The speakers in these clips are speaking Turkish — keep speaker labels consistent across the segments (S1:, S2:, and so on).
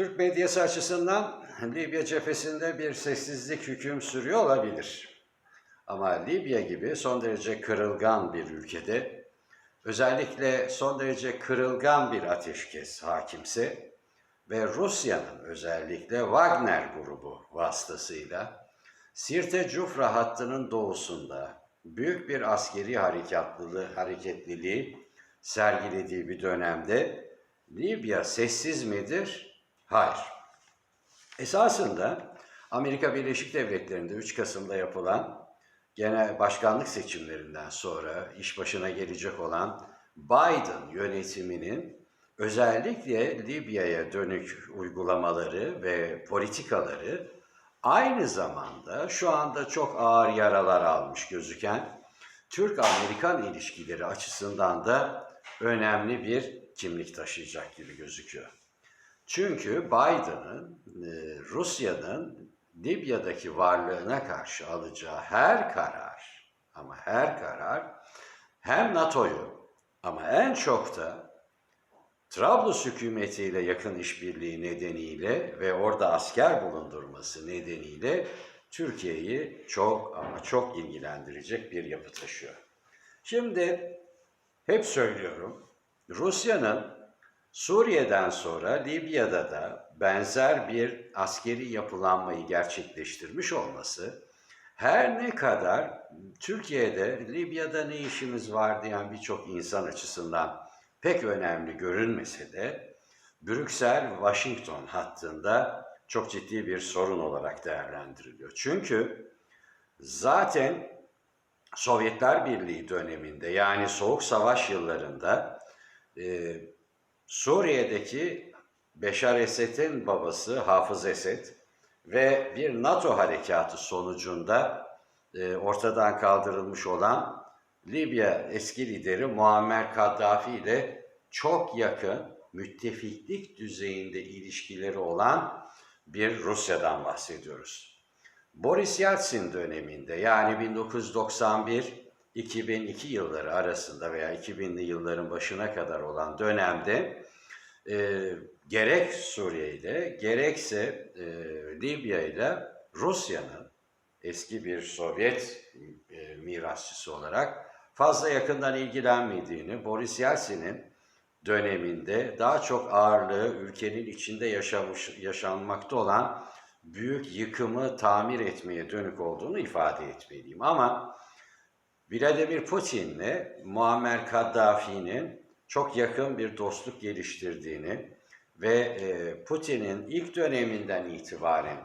S1: Türk medyası açısından Libya cephesinde bir sessizlik hüküm sürüyor olabilir. Ama Libya gibi son derece kırılgan bir ülkede özellikle son derece kırılgan bir ateşkes hakimse ve Rusya'nın özellikle Wagner grubu vasıtasıyla Sirte Cufra hattının doğusunda büyük bir askeri harekatlılığı, hareketliliği sergilediği bir dönemde Libya sessiz midir? Hayır. Esasında Amerika Birleşik Devletleri'nde 3 Kasım'da yapılan genel başkanlık seçimlerinden sonra iş başına gelecek olan Biden yönetiminin özellikle Libya'ya dönük uygulamaları ve politikaları aynı zamanda şu anda çok ağır yaralar almış gözüken Türk-Amerikan ilişkileri açısından da önemli bir kimlik taşıyacak gibi gözüküyor. Çünkü Biden'ın e, Rusya'nın Libya'daki varlığına karşı alacağı her karar ama her karar hem NATO'yu ama en çok da Trablus hükümetiyle yakın işbirliği nedeniyle ve orada asker bulundurması nedeniyle Türkiye'yi çok ama çok ilgilendirecek bir yapı taşıyor. Şimdi hep söylüyorum Rusya'nın Suriye'den sonra Libya'da da benzer bir askeri yapılanmayı gerçekleştirmiş olması her ne kadar Türkiye'de Libya'da ne işimiz var diyen birçok insan açısından pek önemli görünmese de Brüksel-Washington hattında çok ciddi bir sorun olarak değerlendiriliyor. Çünkü zaten Sovyetler Birliği döneminde yani Soğuk Savaş yıllarında e, Suriye'deki Beşar Esed'in babası Hafız Esed ve bir NATO harekatı sonucunda e, ortadan kaldırılmış olan Libya eski lideri Muammer Kaddafi ile çok yakın müttefiklik düzeyinde ilişkileri olan bir Rusya'dan bahsediyoruz. Boris Yeltsin döneminde yani 1991-2002 yılları arasında veya 2000'li yılların başına kadar olan dönemde e, gerek Suriye ile gerekse e, Libya ile Rusya'nın eski bir Sovyet e, mirasçısı olarak fazla yakından ilgilenmediğini, Boris Yeltsin'in döneminde daha çok ağırlığı ülkenin içinde yaşamış, yaşanmakta olan büyük yıkımı tamir etmeye dönük olduğunu ifade etmeliyim. Ama Vladimir Putin'le Muammer Kaddafi'nin çok yakın bir dostluk geliştirdiğini ve e, Putin'in ilk döneminden itibaren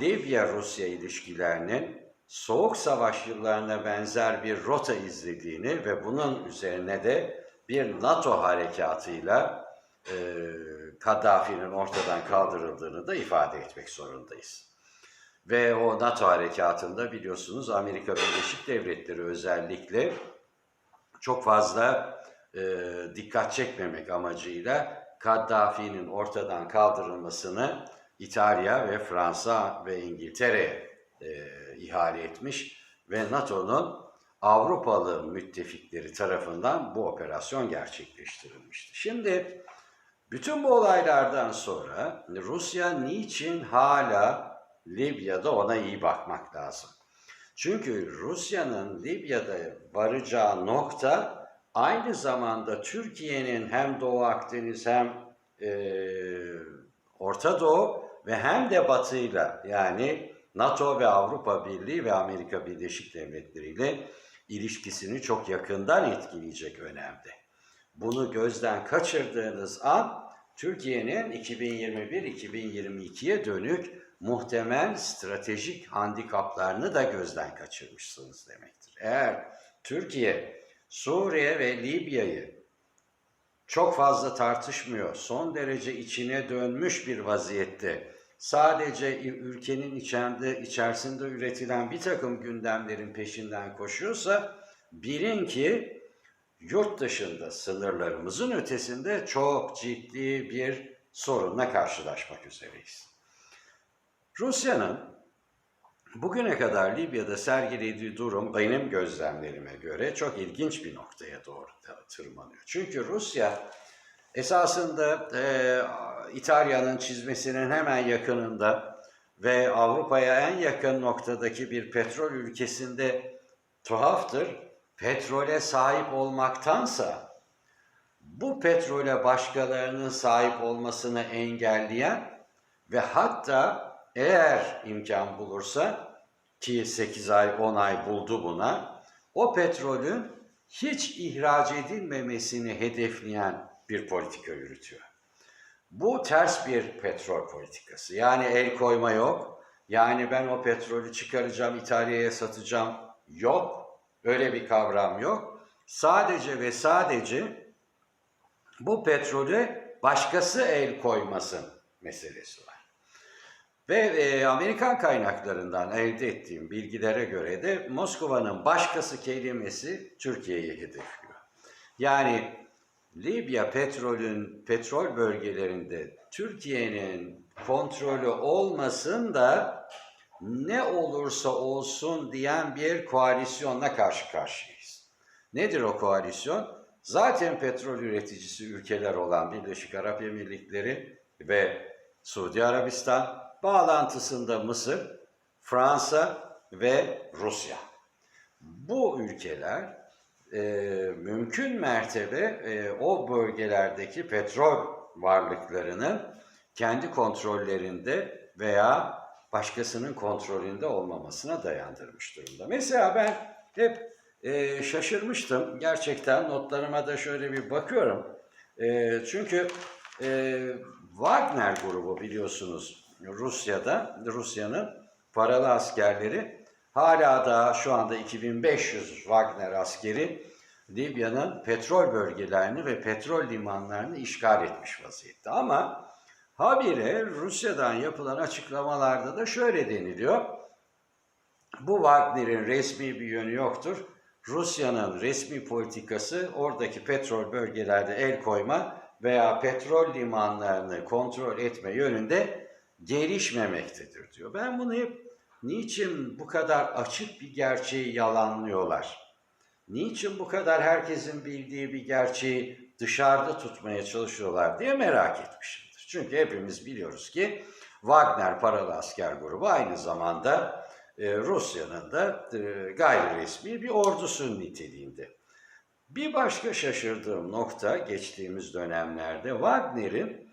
S1: Libya-Rusya ilişkilerinin Soğuk Savaş yıllarına benzer bir rota izlediğini ve bunun üzerine de bir NATO harekatıyla e, Kaddafi'nin ortadan kaldırıldığını da ifade etmek zorundayız. Ve o NATO harekatında biliyorsunuz Amerika Birleşik Devletleri özellikle çok fazla e, dikkat çekmemek amacıyla Kaddafi'nin ortadan kaldırılmasını İtalya ve Fransa ve İngiltere e, ihale etmiş ve NATO'nun Avrupalı müttefikleri tarafından bu operasyon gerçekleştirilmişti. Şimdi bütün bu olaylardan sonra Rusya niçin hala Libya'da ona iyi bakmak lazım? Çünkü Rusya'nın Libya'da varacağı nokta aynı zamanda Türkiye'nin hem Doğu Akdeniz hem e, Orta Doğu ve hem de Batı'yla yani NATO ve Avrupa Birliği ve Amerika Birleşik Devletleri ile ilişkisini çok yakından etkileyecek önemde. Bunu gözden kaçırdığınız an Türkiye'nin 2021-2022'ye dönük muhtemel stratejik handikaplarını da gözden kaçırmışsınız demektir. Eğer Türkiye, Suriye ve Libya'yı çok fazla tartışmıyor, son derece içine dönmüş bir vaziyette sadece ülkenin içinde, içerisinde üretilen bir takım gündemlerin peşinden koşuyorsa bilin ki yurt dışında sınırlarımızın ötesinde çok ciddi bir sorunla karşılaşmak üzereyiz. Rusya'nın bugüne kadar Libya'da sergilediği durum benim gözlemlerime göre çok ilginç bir noktaya doğru tırmanıyor. Çünkü Rusya Esasında e, İtalya'nın çizmesinin hemen yakınında ve Avrupa'ya en yakın noktadaki bir petrol ülkesinde tuhaftır. Petrole sahip olmaktansa bu petrole başkalarının sahip olmasını engelleyen ve hatta eğer imkan bulursa ki 8 ay 10 ay buldu buna o petrolün hiç ihraç edilmemesini hedefleyen bir politika yürütüyor. Bu ters bir petrol politikası. Yani el koyma yok. Yani ben o petrolü çıkaracağım, İtalya'ya satacağım. Yok. Öyle bir kavram yok. Sadece ve sadece bu petrolü başkası el koymasın meselesi var. Ve e, Amerikan kaynaklarından elde ettiğim bilgilere göre de Moskova'nın başkası kelimesi Türkiye'yi hedefliyor. Yani Libya petrolün petrol bölgelerinde Türkiye'nin kontrolü olmasın da ne olursa olsun diyen bir koalisyonla karşı karşıyayız. Nedir o koalisyon? Zaten petrol üreticisi ülkeler olan Birleşik Arap Emirlikleri ve Suudi Arabistan, bağlantısında Mısır, Fransa ve Rusya. Bu ülkeler e, mümkün mertebe e, o bölgelerdeki petrol varlıklarının kendi kontrollerinde veya başkasının kontrolünde olmamasına dayandırmış durumda. Mesela ben hep e, şaşırmıştım. Gerçekten notlarıma da şöyle bir bakıyorum. E, çünkü e, Wagner grubu biliyorsunuz Rusya'da, Rusya'nın paralı askerleri hala da şu anda 2500 Wagner askeri Libya'nın petrol bölgelerini ve petrol limanlarını işgal etmiş vaziyette. Ama habire Rusya'dan yapılan açıklamalarda da şöyle deniliyor. Bu Wagner'in resmi bir yönü yoktur. Rusya'nın resmi politikası oradaki petrol bölgelerde el koyma veya petrol limanlarını kontrol etme yönünde gelişmemektedir diyor. Ben bunu hep niçin bu kadar açık bir gerçeği yalanlıyorlar? Niçin bu kadar herkesin bildiği bir gerçeği dışarıda tutmaya çalışıyorlar diye merak etmişimdir. Çünkü hepimiz biliyoruz ki Wagner paralı asker grubu aynı zamanda e, Rusya'nın da e, gayri resmi bir ordusu niteliğinde. Bir başka şaşırdığım nokta geçtiğimiz dönemlerde Wagner'in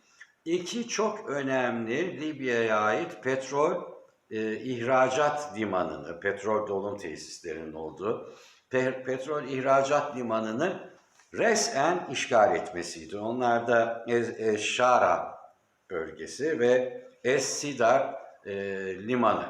S1: iki çok önemli Libya'ya ait petrol e, ihracat limanını, petrol dolum tesislerinin olduğu pe- petrol ihracat limanını resmen işgal etmesiydi. Onlar da Ez- Eşara bölgesi ve Es-Sidar e, limanı.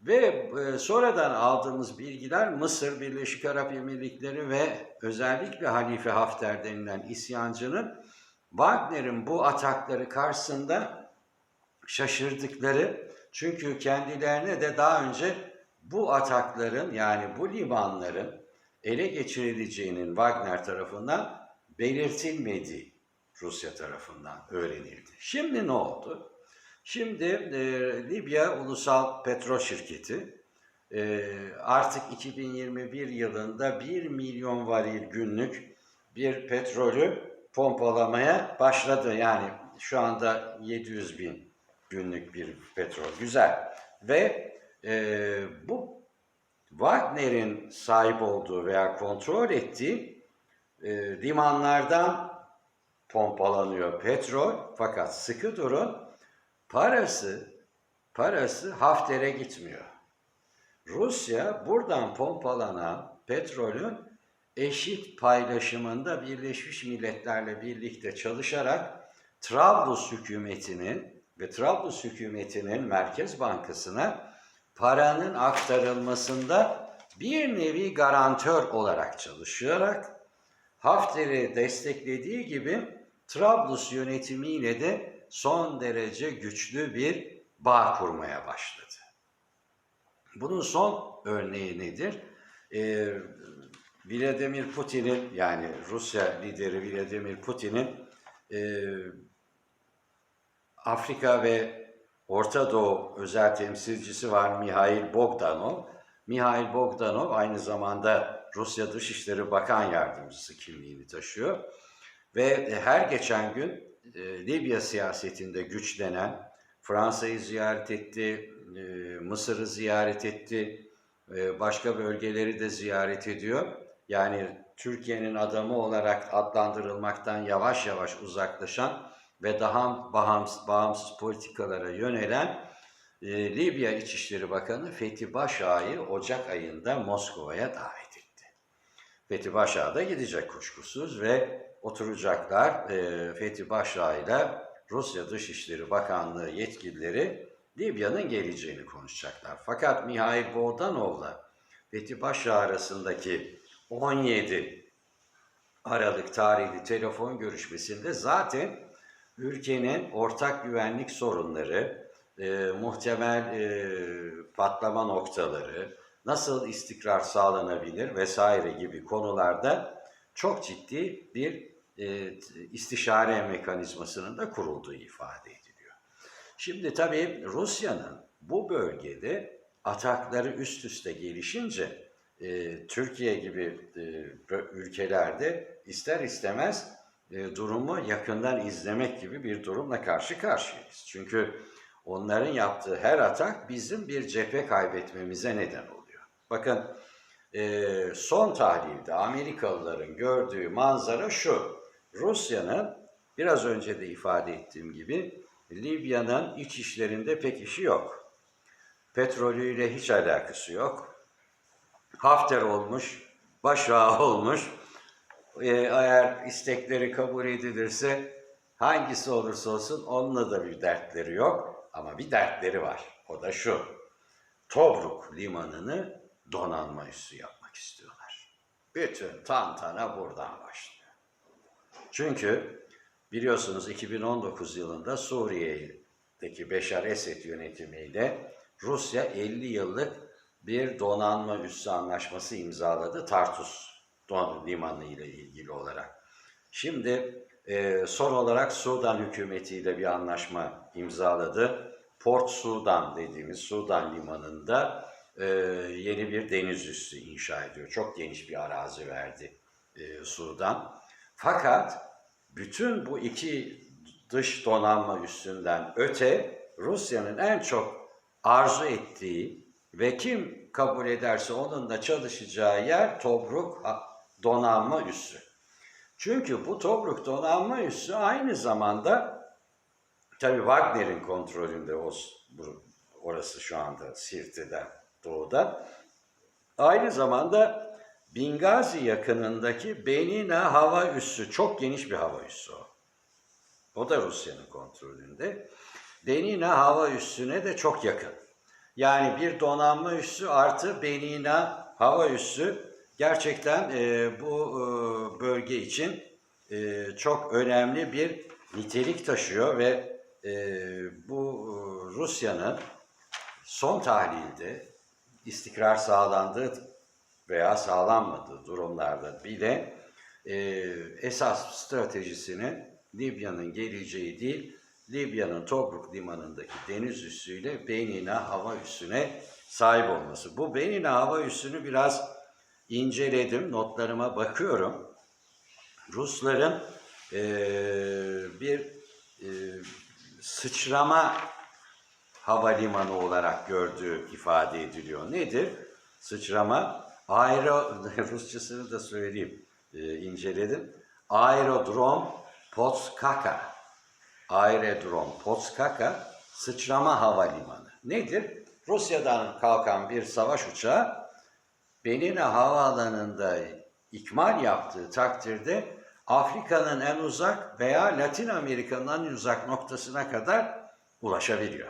S1: Ve e, sonradan aldığımız bilgiler Mısır, Birleşik Arap Emirlikleri ve özellikle Halife Hafter denilen isyancının Wagner'in bu atakları karşısında şaşırdıkları çünkü kendilerine de daha önce bu atakların yani bu limanların ele geçirileceğinin Wagner tarafından belirtilmediği Rusya tarafından öğrenildi. Şimdi ne oldu? Şimdi e, Libya Ulusal Petrol Şirketi e, artık 2021 yılında 1 milyon varil günlük bir petrolü pompalamaya başladı. Yani şu anda 700 bin günlük bir petrol. Güzel. Ve e, bu Wagner'in sahip olduğu veya kontrol ettiği e, limanlardan pompalanıyor petrol. Fakat sıkı durun parası parası Hafter'e gitmiyor. Rusya buradan pompalanan petrolün eşit paylaşımında Birleşmiş Milletler'le birlikte çalışarak Trablus hükümetinin ve Trablus hükümetinin Merkez Bankası'na paranın aktarılmasında bir nevi garantör olarak çalışarak Hafter'i desteklediği gibi Trablus yönetimiyle de son derece güçlü bir bağ kurmaya başladı. Bunun son örneği nedir? Ee, Vladimir Putin'in yani Rusya lideri Vladimir Putin'in e, Afrika ve Orta Doğu özel temsilcisi var Mihail Bogdanov. Mihail Bogdanov aynı zamanda Rusya Dışişleri Bakan Yardımcısı kimliğini taşıyor. Ve her geçen gün e, Libya siyasetinde güçlenen Fransa'yı ziyaret etti, e, Mısır'ı ziyaret etti, e, başka bölgeleri de ziyaret ediyor. Yani Türkiye'nin adamı olarak adlandırılmaktan yavaş yavaş uzaklaşan ve daha bağımsız, bağımsız politikalara yönelen e, Libya İçişleri Bakanı Fethi Başak'ı Ocak ayında Moskova'ya davet etti. Fethi Başak da gidecek kuşkusuz ve oturacaklar e, Fethi Başak ile Rusya Dışişleri Bakanlığı yetkilileri Libya'nın geleceğini konuşacaklar. Fakat Mihail Bogdanov'la Fethi Başak arasındaki 17 Aralık tarihli telefon görüşmesinde zaten ülkenin ortak güvenlik sorunları, e, muhtemel e, patlama noktaları, nasıl istikrar sağlanabilir vesaire gibi konularda çok ciddi bir e, istişare mekanizmasının da kurulduğu ifade ediliyor. Şimdi tabii Rusya'nın bu bölgede atakları üst üste gelişince e, Türkiye gibi e, ülkelerde ister istemez e, durumu yakından izlemek gibi bir durumla karşı karşıyayız. Çünkü onların yaptığı her atak bizim bir cephe kaybetmemize neden oluyor. Bakın e, son tahlilde Amerikalıların gördüğü manzara şu. Rusya'nın biraz önce de ifade ettiğim gibi Libya'nın iç işlerinde pek işi yok. Petrolüyle hiç alakası yok. Hafter olmuş, başağı olmuş. Ee, eğer istekleri kabul edilirse hangisi olursa olsun onunla da bir dertleri yok. Ama bir dertleri var. O da şu. Tobruk limanını donanma üssü yapmak istiyorlar. Bütün tantana buradan başlıyor. Çünkü biliyorsunuz 2019 yılında Suriye'deki Beşar Esed yönetimiyle Rusya 50 yıllık bir donanma üssü anlaşması imzaladı Tartus limanı ile ilgili olarak. Şimdi e, son olarak Sudan hükümetiyle bir anlaşma imzaladı. Port Sudan dediğimiz Sudan limanında e, yeni bir deniz üssü inşa ediyor. Çok geniş bir arazi verdi e, Sudan. Fakat bütün bu iki dış donanma üstünden öte Rusya'nın en çok arzu ettiği ve kim kabul ederse onun da çalışacağı yer Tobruk donanma üssü. Çünkü bu Tobruk donanma üssü aynı zamanda tabii Wagner'in kontrolünde o, orası şu anda Sirte'de, doğuda. Aynı zamanda Bingazi yakınındaki Benina hava üssü, çok geniş bir hava üssü o. O da Rusya'nın kontrolünde. Benina hava üssüne de çok yakın. Yani bir donanma üssü artı Benina hava üssü. Gerçekten e, bu e, bölge için e, çok önemli bir nitelik taşıyor ve e, bu e, Rusya'nın son tahlilde istikrar sağlandığı veya sağlanmadığı durumlarda bile e, esas stratejisinin Libya'nın geleceği değil, Libya'nın Tobruk limanındaki deniz üssüyle Benina hava üssüne sahip olması. Bu Benina hava üssünü biraz inceledim, notlarıma bakıyorum. Rusların e, bir e, sıçrama havalimanı olarak gördüğü ifade ediliyor. Nedir? Sıçrama, aero, Rusçasını da söyleyeyim, e, inceledim. Aerodrom Potskaka. Aerodrom Potskaka sıçrama havalimanı. Nedir? Rusya'dan kalkan bir savaş uçağı Benina havaalanında ikmal yaptığı takdirde Afrika'nın en uzak veya Latin Amerika'nın en uzak noktasına kadar ulaşabiliyor.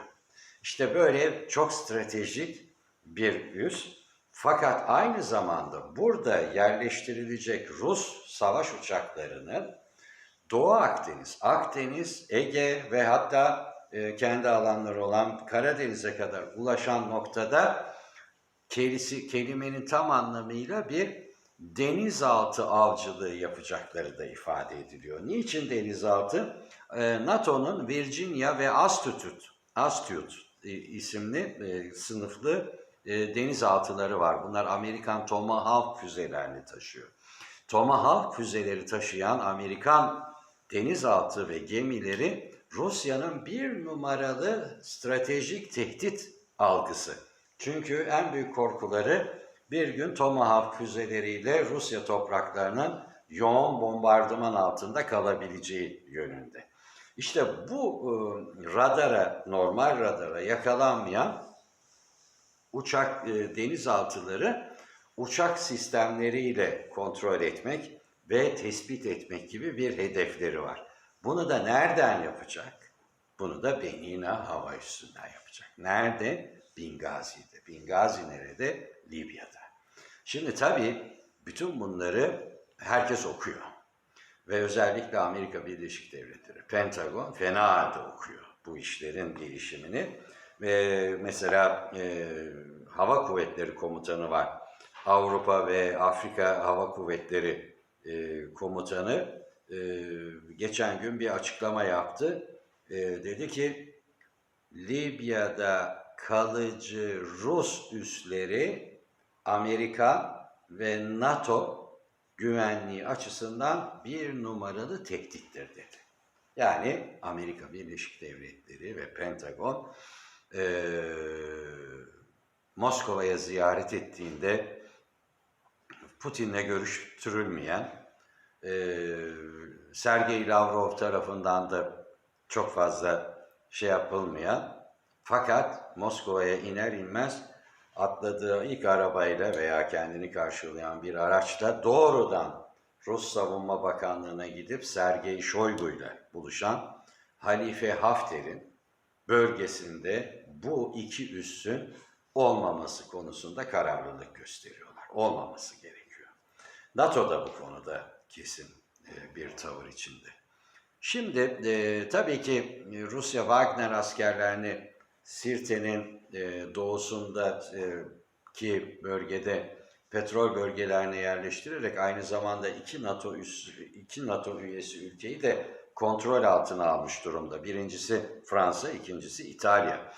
S1: İşte böyle çok stratejik bir üs. Fakat aynı zamanda burada yerleştirilecek Rus savaş uçaklarının Doğu Akdeniz, Akdeniz, Ege ve hatta e, kendi alanları olan Karadeniz'e kadar ulaşan noktada kelisi, kelimenin tam anlamıyla bir denizaltı avcılığı yapacakları da ifade ediliyor. Niçin denizaltı? E, NATO'nun Virginia ve Astute, Astute e, isimli e, sınıflı e, denizaltıları var. Bunlar Amerikan Tomahawk füzelerini taşıyor. Tomahawk füzeleri taşıyan Amerikan denizaltı ve gemileri Rusya'nın bir numaralı stratejik tehdit algısı. Çünkü en büyük korkuları bir gün Tomahawk füzeleriyle Rusya topraklarının yoğun bombardıman altında kalabileceği yönünde. İşte bu e, radara, normal radara yakalanmayan uçak e, denizaltıları uçak sistemleriyle kontrol etmek ve tespit etmek gibi bir hedefleri var. Bunu da nereden yapacak? Bunu da Benina hava üssünden yapacak. Nerede? Bingazi'de. Bingazi nerede? Libya'da. Şimdi tabii bütün bunları herkes okuyor. Ve özellikle Amerika Birleşik Devletleri, Pentagon fena halde okuyor bu işlerin gelişimini. Ve mesela e, Hava Kuvvetleri Komutanı var. Avrupa ve Afrika Hava Kuvvetleri e, Komutanı e, geçen gün bir açıklama yaptı. E, dedi ki Libya'da kalıcı Rus üsleri Amerika ve NATO güvenliği açısından bir numaralı tehdittir dedi. Yani Amerika Birleşik Devletleri ve Pentagon eee Moskova'ya ziyaret ettiğinde Putin'le görüştürülmeyen, eee Sergey Lavrov tarafından da çok fazla şey yapılmayan fakat Moskova'ya iner inmez atladığı ilk arabayla veya kendini karşılayan bir araçla doğrudan Rus Savunma Bakanlığı'na gidip Sergey Shoigu'yla buluşan Halife Hafter'in bölgesinde bu iki üssün olmaması konusunda kararlılık gösteriyorlar. Olmaması gerekiyor. NATO da bu konuda kesin e, bir tavır içinde. Şimdi e, tabii ki Rusya Wagner askerlerini Sirte'nin e, doğusunda e, ki bölgede petrol bölgelerine yerleştirerek aynı zamanda iki NATO üssü, iki NATO üyesi ülkeyi de kontrol altına almış durumda. Birincisi Fransa, ikincisi İtalya.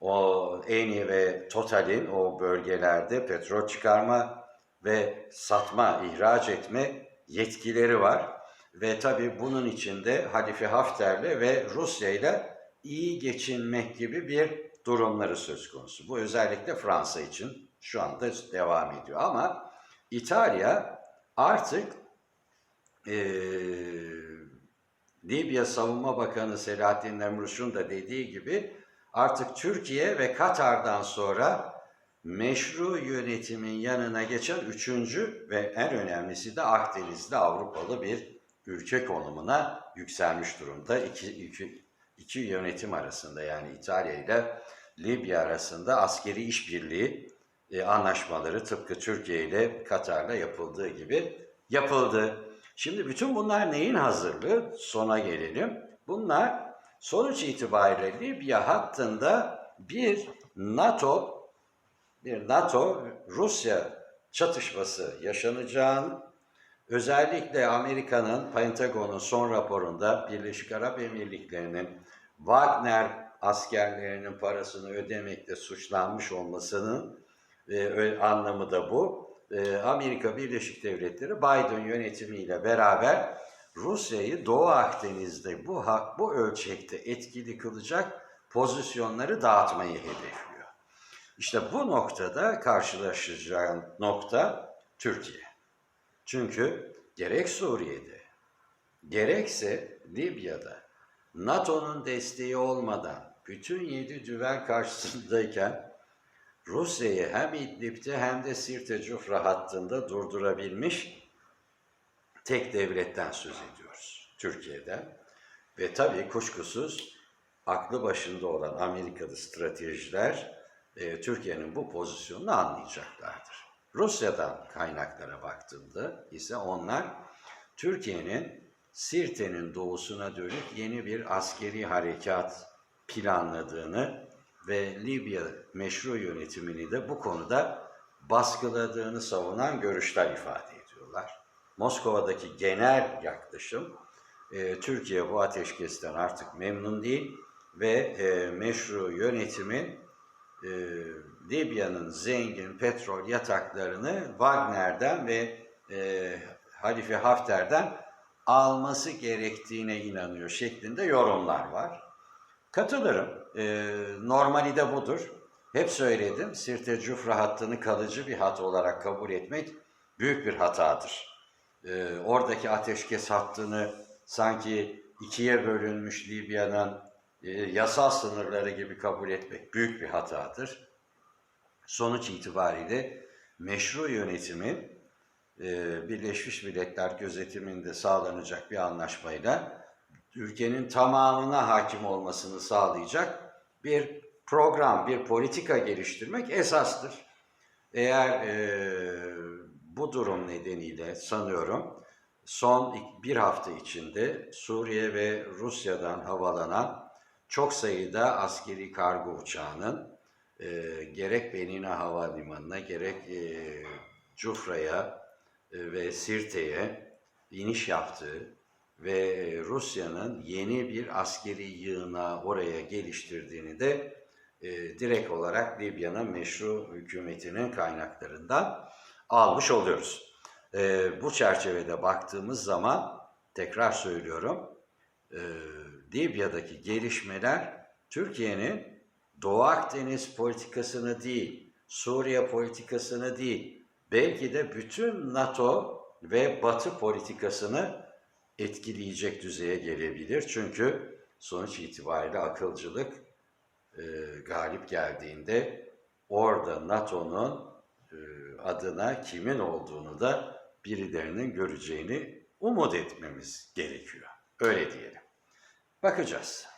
S1: O Eni ve Total'in o bölgelerde petrol çıkarma ve satma, ihraç etme yetkileri var. Ve tabii bunun içinde Halife Hafter'le ve Rusya ile iyi geçinmek gibi bir durumları söz konusu. Bu özellikle Fransa için şu anda devam ediyor. Ama İtalya artık e, Libya Savunma Bakanı Selahattin Demirtaş'ın da dediği gibi artık Türkiye ve Katar'dan sonra meşru yönetimin yanına geçen üçüncü ve en önemlisi de Akdeniz'de Avrupalı bir ülke konumuna yükselmiş durumda. İki, iki, iki yönetim arasında yani İtalya ile Libya arasında askeri işbirliği e, anlaşmaları tıpkı Türkiye ile Katar'la yapıldığı gibi yapıldı. Şimdi bütün bunlar neyin hazırlığı? Sona gelelim. Bunlar sonuç itibariyle Libya hattında bir NATO bir NATO Rusya çatışması yaşanacağını özellikle Amerika'nın Pentagon'un son raporunda Birleşik Arap Emirlikleri'nin Wagner askerlerinin parasını ödemekle suçlanmış olmasının e, anlamı da bu. E, Amerika Birleşik Devletleri Biden yönetimiyle beraber Rusya'yı Doğu Akdeniz'de bu hak bu ölçekte etkili kılacak pozisyonları dağıtmayı hedefliyor. İşte bu noktada karşılaşacağın nokta Türkiye. Çünkü gerek Suriye'de gerekse Libya'da NATO'nun desteği olmadan bütün yedi düvel karşısındayken Rusya'yı hem İdlib'de hem de Sirte Cufra hattında durdurabilmiş tek devletten söz ediyoruz. Türkiye'den. Ve tabii kuşkusuz aklı başında olan Amerikalı stratejiler e, Türkiye'nin bu pozisyonunu anlayacaklardır. Rusya'dan kaynaklara baktığında ise onlar Türkiye'nin Sirte'nin doğusuna dönük yeni bir askeri harekat planladığını ve Libya meşru yönetimini de bu konuda baskıladığını savunan görüşler ifade ediyorlar. Moskova'daki genel yaklaşım e, Türkiye bu ateşkesten artık memnun değil ve e, meşru yönetimin e, Libya'nın zengin petrol yataklarını Wagner'den ve e, Halife Hafter'den alması gerektiğine inanıyor şeklinde yorumlar var. Katılırım. Ee, normali de budur. Hep söyledim. Sirte Cufra hattını kalıcı bir hat olarak kabul etmek büyük bir hatadır. Ee, oradaki ateşkes hattını sanki ikiye bölünmüş Libya'nın e, yasal sınırları gibi kabul etmek büyük bir hatadır. Sonuç itibariyle meşru yönetimin e, Birleşmiş Milletler gözetiminde sağlanacak bir anlaşmayla ülkenin tamamına hakim olmasını sağlayacak bir program, bir politika geliştirmek esastır. Eğer e, bu durum nedeniyle sanıyorum son bir hafta içinde Suriye ve Rusya'dan havalanan çok sayıda askeri kargo uçağının e, gerek Benina Havalimanı'na gerek e, Cufra'ya e, ve Sirte'ye iniş yaptığı ve Rusya'nın yeni bir askeri yığına oraya geliştirdiğini de e, direkt olarak Libya'nın meşru hükümetinin kaynaklarından almış oluyoruz. E, bu çerçevede baktığımız zaman tekrar söylüyorum e, Libya'daki gelişmeler Türkiye'nin Doğu Akdeniz politikasını değil, Suriye politikasını değil, belki de bütün NATO ve Batı politikasını etkileyecek düzeye gelebilir. Çünkü sonuç itibariyle akılcılık e, galip geldiğinde orada NATO'nun e, adına kimin olduğunu da birilerinin göreceğini umut etmemiz gerekiyor. Öyle diyelim. Bakacağız.